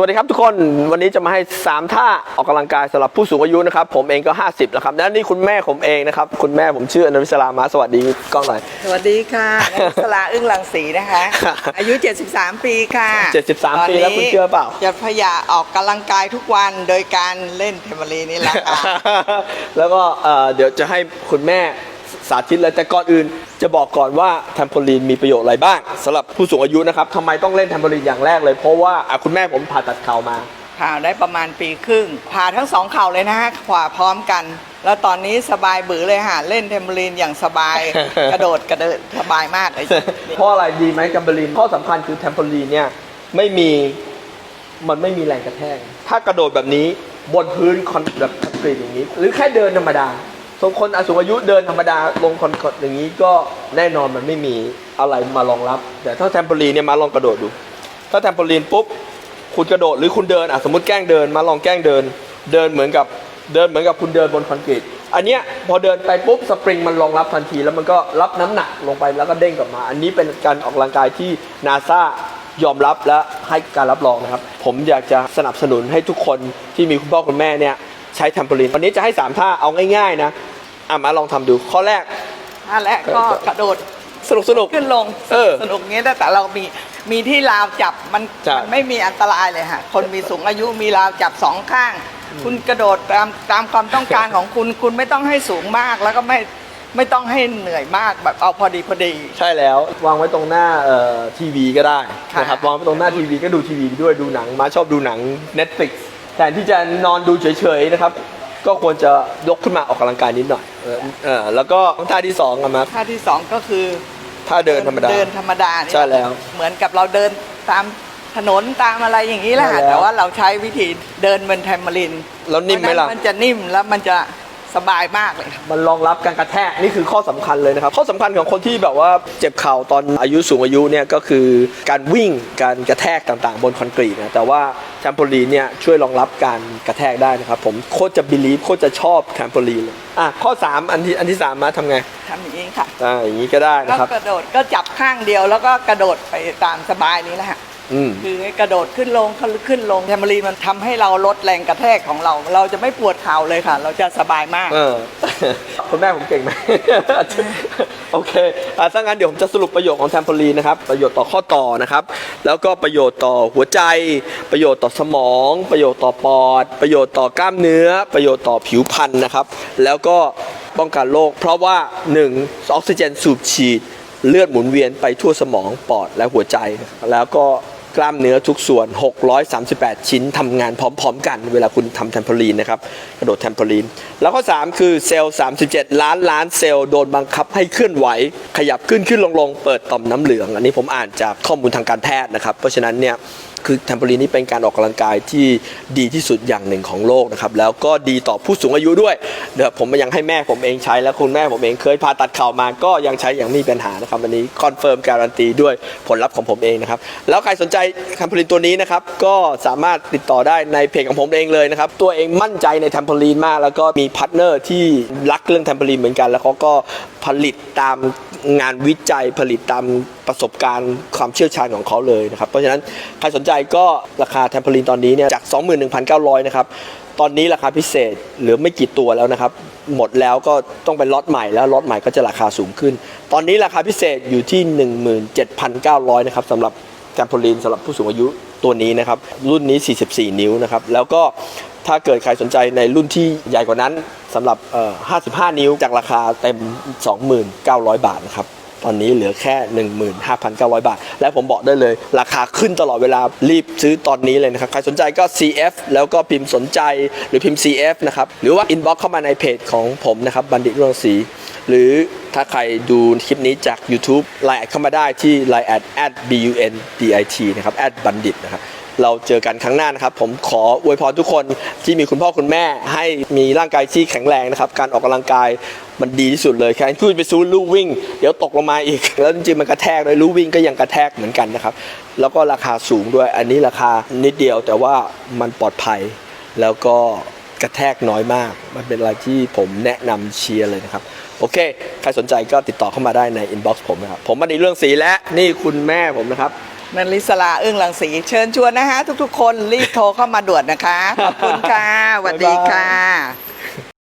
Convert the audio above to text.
วัสดีครับทุกคนวันนี้จะมาให้ 3 ท่าออกกำลังกายสำหรับผู้สูงอายุนะครับ ผมเองก็ 50แล้วครับและนี่คุณแม่ผมเองนะครับ คุณแม่ผมชื่ออนุวิศรามาสวัสดีกล้องหน่อยสวัสดีค่ะนักสลาอึ้งลังสีนะคะ อายุ 73 ปีค่ะ 73 ปีแล้วคุณเชื่อเปล่าจะพยายามออกกำลังกายทุกวันโดยการเล่นเทมเบอรีนนี่แหละค่ะแล้วก็เอ่อเดี๋ยวจะให้คุณแม่ สาธิตแล้วแต่ก่อนอื่น จะบอกก่อนว่าแทมโพลีนมีประโยชน์อะไรบ้างสำหรับผู้สูงอายุนะครับทำไมต้องเล่นแทมโพลีนอย่างแรกเลยเพราะว่าอะคุณแม่ผมผ่าตัดเข่ามา ผ่าได้ประมาณปีครึ่ง ผ่าทั้งสองเข่าเลยนะฮะขวาพร้อมกัน แล้วตอนนี้สบายบือเลยฮะเล่นเทมเบอรีนอย่างสบาย กระโดดกระเดิดสบายมากเลย เพราะอะไรดีไหมแทมโพลีนข้อสำคัญคือแทมโพลีนเนี่ยไม่มีมันไม่มีแรงกระแทกถ้ากระโดดแบบนี้บนพื้นคอนแบบคอนกรีตอย่างนี้ หรือแค่เดินธรรมดา ส่วนคนสูงอายุเดินธรรมดาลงคอนกอย่างนี้ก็แน่นอนมันไม่มีอะไรมารองรับ แต่ถ้าแทมโพลีนเนี่ยมาลองกระโดดดู ถ้าแทมโพลีนปุ๊บคุณกระโดดหรือคุณเดินอะสมมติแกล้งเดินมาลองแกล้งเดิน เดินเหมือนกับเดินเหมือนกับคุณเดินบนคอนกรีตอันเนี้ยพอเดินไปปุ๊บสปริงมันรองรับทันที แล้วมันก็รับน้ำหนักลงไปแล้วก็เด้งกลับมา อันนี้เป็นการออกกำลังกายที่นาซายอมรับและให้การรับรองนะครับ ผมอยากจะสนับสนุนให้ทุกคนที่มีคุณพ่อคุณแม่เนี่ยใช้แทมโพลีนวันนี้จะให้สามท่าเอาง่ายๆนะ อะมาลองทำดูข้อแรกท่าแรกก็กระโดดสนุกสนุก ขึ้นลงเออสนุกเงี้ยแต่เรามีมีที่ราวจับมันใช่มันไม่มีอันตรายเลยฮะคนมีสูงอายุมีราวจับสองข้าง คุณกระโดดตามตามความต้องการของคุณ คุณไม่ต้องให้สูงมากแล้วก็ไม่ไม่ต้องให้เหนื่อยมากแบบเอาพอดีพอดี ใช่แล้ววางไว้ตรงหน้าเอ่อทีวีก็ได้ค่ะนะครับวางไว้ตรงหน้าทีวีก็ดูทีวีไปด้วยดูหนังมาชอบดูหนัง Netflix แทนที่จะนอนดูเฉยๆนะครับ ก็ควรจะยกขึ้นมาออกกำลังกายนิดหน่อยเออเออแล้วก็ท่าที่สองอะมาท่าที่สองก็คือท่าเดินธรรมดา เดินธรรมดาเนี่ยใช่แล้วเหมือนกับเราเดินตามถนนตามอะไรอย่างนี้แหละใช่ฮะแล้ว แต่ว่าเราใช้วิธีเดินบนแทมเบอรินแล้วนิ่มไหมล่ะ เพราะฉะนั้นมันจะนิ่มแล้วมันจะ สบายมากเลย มันรองรับการกระแทกนี่คือข้อสำคัญเลยนะครับ ข้อสำคัญของคนที่แบบว่าเจ็บเข่าตอนอายุสูงอายุเนี่ยก็คือการวิ่งการกระแทกต่างๆ บนคอนกรีตนะแต่ว่าแทมโพลีนเนี่ยช่วยรองรับการกระแทกได้นะครับผมโคตรจะบิลีฟโคตรจะชอบแทมโพลีนเลยอะข้อ 3 อันที่อันที่สามมาทำไงทำอย่างนี้ค่ะอ่าอย่างนี้ก็ได้แล้วนะครับกระโดดก็จับข้างเดียวแล้วก็กระโดดไปตามสบายนี้แหละฮะอืม คือให้กระโดดขึ้นลงขึ้นลงแทมเบอรีนมันทำให้เราลดแรงกระแทกของเรา เราจะไม่ปวดเข่าเลยค่ะ เราจะสบายมากเออคุณแม่ผมเก่งไหมโอเคอะถ้างั้นเดี๋ยวผมจะสรุปประโยชน์ของแทมโพลีนนะครับ ประโยชน์ต่อข้อต่อนะครับ แล้วก็ประโยชน์ต่อหัวใจ ประโยชน์ต่อสมอง ประโยชน์ต่อปอด ประโยชน์ต่อกล้ามเนื้อ ประโยชน์ต่อผิวพรรณนะครับ แล้วก็ป้องกันโรคเพราะว่า 1. ออกซิเจนสูบฉีด เลือดหมุนเวียนไปทั่วสมองปอดและหัวใจ แล้วก็ กล้ามเนื้อทุกส่วน 638 ชิ้นทำงานพร้อม ๆ กัน เวลาคุณทำแทมโพลีนนะครับกระโดดแทมโพลีน แล้วข้อ 3 คือเซลล์ 37 ล้านล้านเซลล์โดนบังคับให้เคลื่อนไหว ขยับขึ้นขึ้นลงลงเปิดต่อมน้ำเหลือง อันนี้ผมอ่านจากข้อมูลทางการแพทย์นะครับ เพราะฉะนั้นเนี่ย คือแทมโพลีนนี่เป็นการออกกำลังกายที่ดีที่สุดอย่างหนึ่งของโลกนะครับแล้วก็ดีต่อผู้สูงอายุด้วยเดี๋ยวผมยังให้แม่ผมเองใช้แล้วคุณแม่ผมเองเคยผ่าตัดเข่ามาก็ยังใช้อย่างมีปัญหานะครับวันนี้คอนเฟิร์มการันตีด้วยผลลัพธ์ของผมเองนะครับแล้วใครสนใจแทมโพลีนตัวนี้นะครับก็สามารถติดต่อได้ในเพจของผมเองเลยนะครับตัวเองมั่นใจในแทมโพลีนมาก แล้วก็มีพาร์ทเนอร์ที่รักเรื่องแทมโพลีนเหมือนกัน แล้วเขาก็ผลิตตาม งานวิจัยผลิตตามประสบการณ์ความเชี่ยวชาญของเขาเลยนะครับ เพราะฉะนั้นใครสนใจก็ราคาแทมเพลินตอนนี้เนี่ยจาก 21,900 นะครับ ตอนนี้ราคาพิเศษเหลือไม่กี่ตัวแล้วนะครับ หมดแล้วก็ต้องเป็นล็อตใหม่แล้วล็อตใหม่ก็จะราคาสูงขึ้น ตอนนี้ราคาพิเศษอยู่ที่ 17,900 นะครับสำหรับ แกมโพลีนสำหรับผู้สูงอายุตัวนี้นะครับ รุ่นนี้ 44 นิ้วนะครับ แล้วก็ถ้าเกิดใครสนใจในรุ่นที่ใหญ่กว่านั้นสำหรับ 55 นิ้วจากราคาเต็ม 29,000 บาทนะครับ ตอนนี้เหลือแค่ 15,900 บาท และผมบอกได้เลย ราคาขึ้นตลอดเวลารีบซื้อตอนนี้เลยนะครับ ใครสนใจก็ CF แล้วก็พิมพ์สนใจหรือพิมพ์ CF นะครับ หรือว่า inbox เข้ามาในเพจของผมนะครับ บัณฑิตรื่งศรีหรือถ้าใครดูคลิปนี้จาก YouTube ไลน์แอดเข้ามาได้ที่ line at at bundit นะครับ at บัณฑิตนะครับ เราเจอกันครั้งหน้านะครับ ผมขออวยพรทุกคนที่มีคุณพ่อคุณแม่ ให้มีร่างกายที่แข็งแรงนะครับ การออกกำลังกายมันดีที่สุดเลยแค่พูดไปซูลู่วิ่ง เดี๋ยวตกลงมาอีก แล้วจริงๆมันกระแทกเลยลู่วิ่งก็ยังกระแทกเหมือนกันนะครับ แล้วก็ราคาสูงด้วย อันนี้ราคานิดเดียวแต่ว่ามันปลอดภัย แล้วก็กระแทกน้อยมาก มันเป็นอะไรที่ผมแนะนำเชียร์เลยนะครับ โอเค ใครสนใจก็ติดต่อเข้ามาได้ในอินบ็อกซ์ผมนะครับ ผมมาในเรื่องสีและนี่คุณแม่ผมนะครับ นันลิสลาอึ้งลังสี เชิญชวนนะคะทุกๆ คนรีบโทรเข้ามาด่วนนะคะ ขอบคุณค่ะสวัสดีค่ะ